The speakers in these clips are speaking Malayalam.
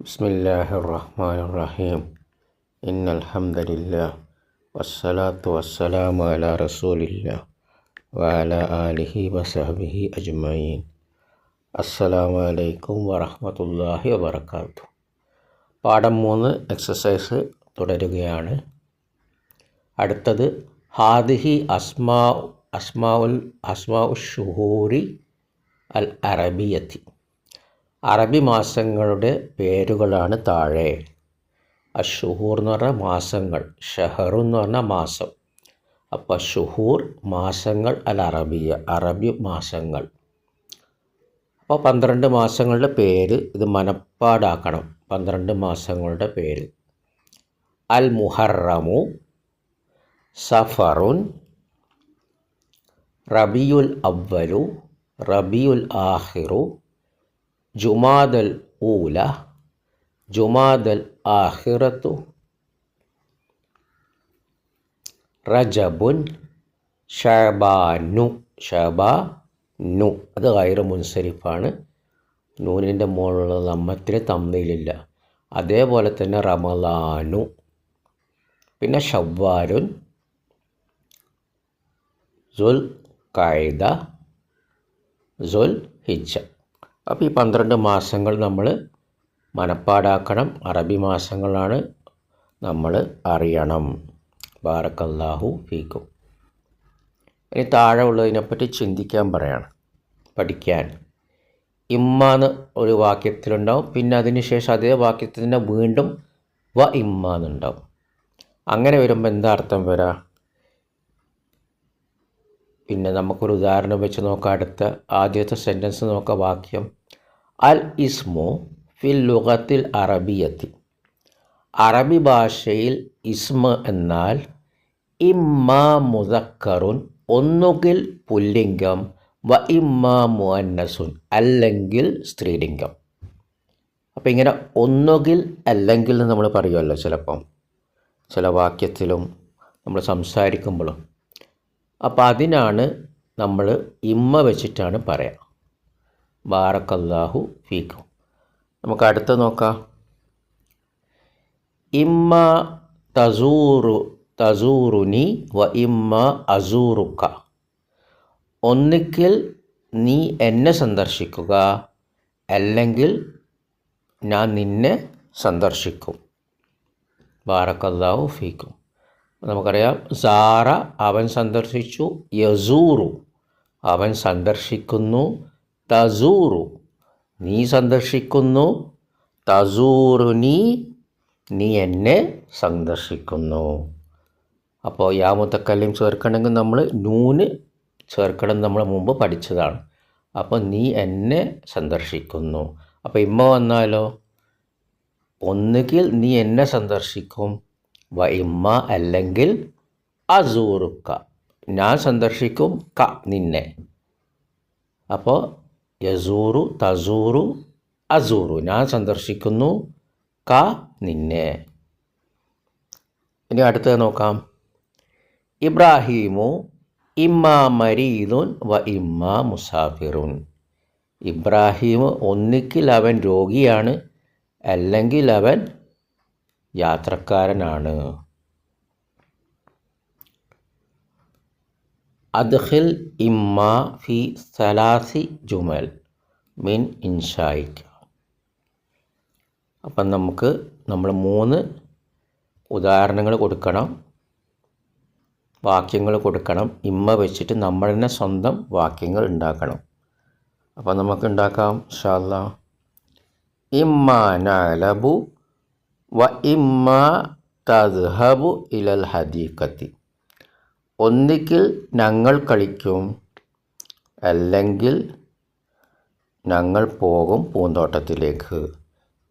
بسم الله الرحمن الرحيم إن الحمد لله والصلاة والسلام على رسول الله وعلى آله وصحبه أجمعين السلام عليكم ورحمة الله وبركاته പാഠം മൂന്ന് എക്സസൈസ് തുടരുകയാണ് അടുത്തത് ഹാദിഹി അസ്മാ അസ്മാഉൽ അസ്മാ ഷുഹൂരി അൽ അറബിയത്തി അറബി മാസങ്ങളുടെ പേരുകളാണ് താഴെ. അഷുഹൂർ എന്ന് പറഞ്ഞ മാസങ്ങൾ ഷഹറു എന്ന് പറഞ്ഞ മാസം. അപ്പോൾ ഷുഹൂർ മാസങ്ങൾ അൽ അറബിയ അറബി മാസങ്ങൾ. അപ്പോൾ പന്ത്രണ്ട് മാസങ്ങളുടെ പേര് ഇത് മനപ്പാടാക്കണം പന്ത്രണ്ട് മാസങ്ങളുടെ പേര്. അൽ മുഹറമു സഫറുൻ റബിയുൽ അവ്വലു റബിയുൽ ആഹിറു ജുമാദൽ ഊല ജുമാദൽ ആഹിറത്തു റജബുൻ ഷബാനു ഷബാനു. അത് ഗൈറ് മുൻസരിഫാണ്. നൂനിന്റെ മുകളിലുള്ള നമ്മത്തിന് തമ്മിലില്ല. അതേപോലെ തന്നെ റമലാനു പിന്നെ ഷവ്വാരുൻ സുൽ കായിദ സുൽ ഹിജ അപ്പോൾ ഈ പന്ത്രണ്ട് മാസങ്ങൾ നമ്മൾ മനപ്പാടാക്കണം. അറബി മാസങ്ങളാണ് നമ്മൾ അറിയണം. ബാറക്കല്ലാഹു ഫീക്കും. ഇനി താഴെ ഉള്ളതിനെപ്പറ്റി ചിന്തിക്കാൻ പറയാണ്. പഠിക്കാൻ. ഇമ്മാന്ന് ഒരു വാക്യത്തിലുണ്ടാവും. പിന്നെ അതിന് ശേഷം അതേ വാക്യത്തിൽ തന്നെ വീണ്ടും വ ഇമ്മാന്നുണ്ടാവും. അങ്ങനെ വരുമ്പോൾ എന്താ അർത്ഥം വരാ? പിന്നെ നമുക്കൊരു ഉദാഹരണം വെച്ച് നോക്കാം. അടുത്ത ആദ്യത്തെ സെന്റൻസ് നോക്കാം വാക്യം. അൽ ഇസ്മു ഫിൽ ലുഗത്തിൽ അറബിയത്തി. അറബി ഭാഷയിൽ ഇസ്മ എന്നാൽ ഇമ്മ മുതക്കറുൻ ഒന്നുകിൽ പുല്ലിംഗം വ ഇമ്മ മുഅന്നസുൻ അല്ലെങ്കിൽ സ്ത്രീലിംഗം. അപ്പോൾ ഇങ്ങനെ ഒന്നുകിൽ അല്ലെങ്കിൽ എന്ന് നമ്മൾ പറയുമല്ലോ ചിലപ്പം. ചില വാക്യത്തിലും നമ്മൾ സംസാരിക്കുമ്പോഴും. അപ്പോൾ അതിനാണ് നമ്മൾ ഇമ്മ വെച്ചിട്ടാണ് പറയാം. ബാറക്കല്ലാഹു ഫീക്കും. നമുക്ക് അടുത്ത നോക്കാം. ഇമ്മ തസൂറു തസൂറുനി വ ഇമ്മ അസൂറുക്ക. ഒന്നിക്കിൽ നീ എന്നെ സന്ദർശിക്കുക അല്ലെങ്കിൽ ഞാൻ നിന്നെ സന്ദർശിക്കും. ബാറക്കല്ലാഹു ഫീക്കും. നമുക്കറിയാം സാറ അവൻ സന്ദർശിച്ചു യസൂറു അവൻ സന്ദർശിക്കുന്നു തസൂറു നീ സന്ദർശിക്കുന്നു. തസൂറുനി നീ എന്നെ സന്ദർശിക്കുന്നു. അപ്പോൾ യാ മുത്തക്കല്യം ചേർക്കണമെങ്കിൽ നമ്മൾ നൂന് ചേർക്കണം നമ്മൾ മുമ്പ് പഠിച്ചതാണ്. അപ്പോൾ നീ എന്നെ സന്ദർശിക്കുന്നു. അപ്പോൾ ഇമ്മ വന്നാലോ? ഒന്നുകിൽ നീ എന്നെ സന്ദർശിക്കും. വ ഇമ്മ അല്ലെങ്കിൽ അസൂറുക്ക. ഞാൻ സന്ദർശിക്കും ക നിന്നെ. അപ്പോൾ യസൂറു തസൂറു അസൂറു. ഞാൻ സന്ദർശിക്കുന്നു ക നിന്നെ. ഇനി അടുത്തത് നോക്കാം. ഇബ്രാഹീമു ഇമ്മ മരീദുൻ വ ഇമ്മ മുസാഫിറുൻ. ഇബ്രാഹിം ഒന്നിക്കിൽ അവൻ രോഗിയാണ് അല്ലെങ്കിൽ അവൻ യാത്രക്കാരനാണ്. അദ്ഖിൽ ഇമ്മ ഫി സലാസി ജുമൽ മിൻ ഇൻഷായിക്ക അപ്പം നമുക്ക് നമ്മൾ മൂന്ന് ഉദാഹരണങ്ങൾ കൊടുക്കണം. വാക്യങ്ങൾ കൊടുക്കണം. ഇമ്മ വെച്ചിട്ട് നമ്മൾ തന്നെ സ്വന്തം വാക്യങ്ങൾ ഉണ്ടാക്കണം. അപ്പം നമുക്ക് ഉണ്ടാക്കാം. ഷാല്ല ഇമ്മ നലബു വ ഇമ്മ തദ്ഹബു ഇലൽ ഹദീക്കത്തി ഒന്നിക്കിൽ ഞങ്ങൾ കളിക്കും അല്ലെങ്കിൽ ഞങ്ങൾ പോകും പൂന്തോട്ടത്തിലേക്ക്.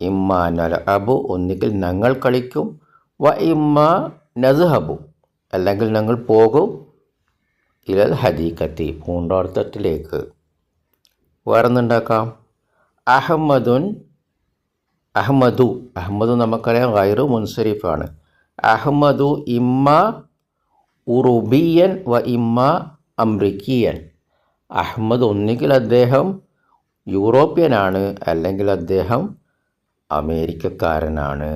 ഇമ്മ നലഅബു ഒന്നുകിൽ ഞങ്ങൾ കളിക്കും വ ഇമ്മ നസ്ഹബു അല്ലെങ്കിൽ ഞങ്ങൾ പോകും ഇലൽ ഹദീഖത്തി പൂന്തോട്ടത്തിലേക്ക്. വേറൊന്നുണ്ടാക്കാം അഹമ്മദുൻ അഹമ്മദു അഹമ്മദു നമുക്കറിയാം ഗൈറു മുൻസരിഫാണ്. അഹമ്മദു ഇമ്മ ഉറുബിയൻ വ ഇമ്മ അമ്രിക്കിയൻ അഹമ്മദ് ഒന്നുകിൽ അദ്ദേഹം യൂറോപ്യനാണ് അല്ലെങ്കിൽ അദ്ദേഹം അമേരിക്കക്കാരനാണ്.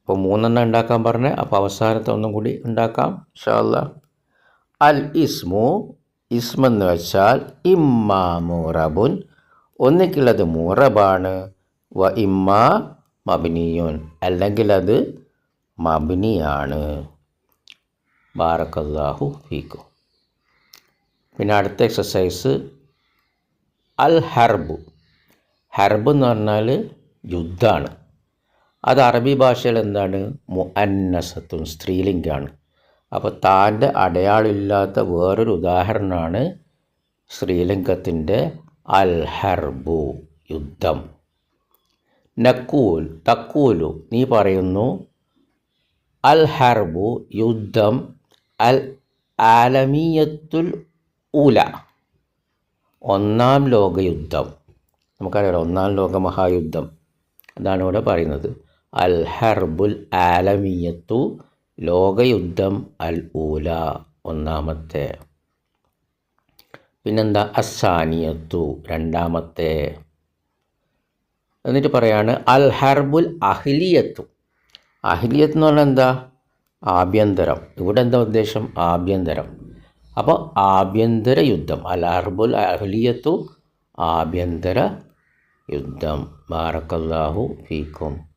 അപ്പോൾ മൂന്നെണ്ണം ഉണ്ടാക്കാൻ പറഞ്ഞ് അപ്പോൾ അവസാനത്തെ ഒന്നും കൂടി ഉണ്ടാക്കാം ഇൻഷാല്ല അൽ ഇസ്മു ഇസ്മെന്ന് വെച്ചാൽ ഇമ്മ മൂറബുൻ ഒന്നിക്കുള്ളത് മൂറബാണ് വ ഇമ്മ മബിനിയുൻ അല്ലെങ്കിൽ അത് മബിനിയാണ്. ബാറക്കല്ലാഹു ഫീക്കും. പിന്നെ അടുത്ത എക്സസൈസ് അൽ ഹർബ് ഹർബ് എന്ന് പറഞ്ഞാൽ യുദ്ധമാണ്. അത് അറബി ഭാഷയിൽ എന്താണ്? മുഅന്നസത്തും സ്ത്രീലിംഗാണ്. അപ്പോൾ താന്റെ അടയാളില്ലാത്ത വേറൊരു ഉദാഹരണമാണ് ശ്രീലിംഗത്തിന്റെ അൽ ഹർബു യുദ്ധം. നക്കൂൽ തക്കൂലു നീ പറയുന്നു അൽ ഹർബു യുദ്ധം അൽ ആലമീയത്തുൽ ഊല. ഒന്നാം ലോകയുദ്ധം. നമുക്കറിയാം ഒന്നാം ലോക മഹായുദ്ധം. അതാണ് ഇവിടെ പറയുന്നത്. അൽ ഹർബുൽ ആലമീയത്തു ലോകയുദ്ധം അൽ ഊല. ഒന്നാമത്തെ. പിന്നെന്താ? അസാനിയത്തു രണ്ടാമത്തെ. എന്നിട്ട് പറയാണ് അൽ ഹർബുൽ അഹ്ലിയത്തു. അഹ്ലിയത്ത് എന്ന് പറഞ്ഞാൽ എന്താ? ആഭ്യന്തരം. ഇവിടെ എന്താ ഉദ്ദേശം? ആഭ്യന്തരം. അപ്പോൾ ആഭ്യന്തര യുദ്ധം. അൽ അർബുൽ അഹ്ലിയത്തു ആഭ്യന്തര യുദ്ധം. ബാറക്കല്ലാഹു ഫീക്കും.